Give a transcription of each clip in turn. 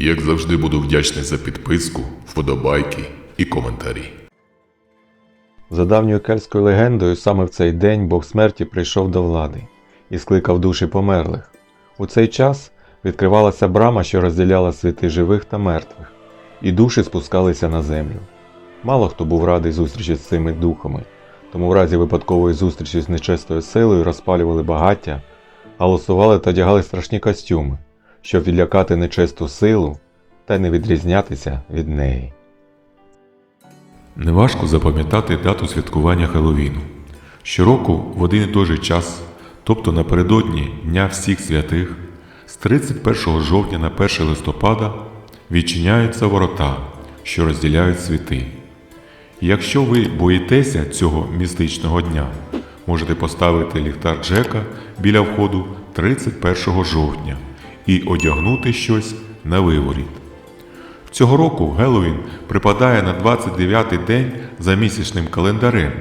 Як завжди буду вдячний за підписку, вподобайки і коментарі. За давньою кельтською легендою, саме в цей день Бог смерті прийшов до влади і скликав душі померлих. У цей час відкривалася брама, що розділяла світи живих та мертвих, і душі спускалися на землю. Мало хто був радий зустрічі з цими духами, тому в разі випадкової зустрічі з нечистою силою розпалювали багаття, галасували та одягали страшні костюми, щоб відлякати нечисту силу та не відрізнятися від неї. Неважко запам'ятати дату святкування Хеллоуіну. Щороку в один і той же час, тобто напередодні Дня всіх святих, з 31 жовтня на 1 листопада відчиняються ворота, що розділяють світи. Якщо ви боїтеся цього містичного дня, можете поставити ліхтар Джека біля входу 31 жовтня і одягнути щось на виворіт. Цього року Геловін припадає на 29-й день за місячним календарем,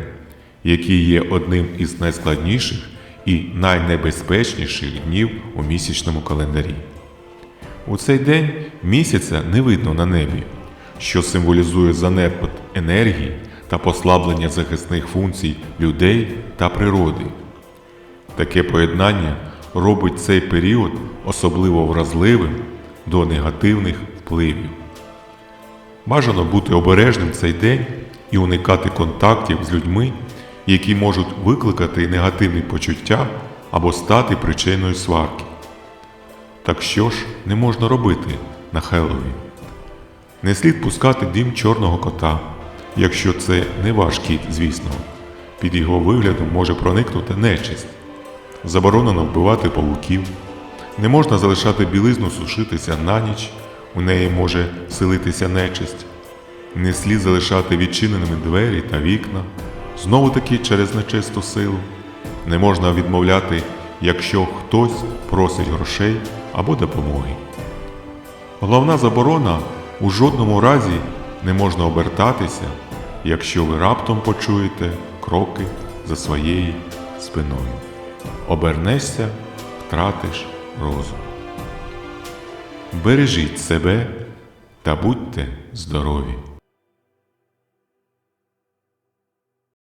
який є одним із найскладніших і найнебезпечніших днів у місячному календарі. У цей день місяця не видно на небі, що символізує занепад енергії та послаблення захисних функцій людей та природи. Таке поєднання робить цей період особливо вразливим до негативних впливів. Бажано бути обережним цей день і уникати контактів з людьми, які можуть викликати негативні почуття або стати причиною сварки. Так що ж не можна робити на Хеллоуін? Не слід пускати дим чорного кота, якщо це не ваш кіт, звісно. Під його виглядом може проникнути нечисть. Заборонено вбивати павуків. Не можна залишати білизну сушитися на ніч, у неї може селитися нечисть. Не слід залишати відчиненими двері та вікна, знову таки через нечисту силу. Не можна відмовляти, якщо хтось просить грошей або допомоги. Головна заборона у жодному разі не можна обертатися, якщо ви раптом почуєте кроки за своєю спиною. Обернешся, втратиш розум. Бережіть себе та будьте здорові!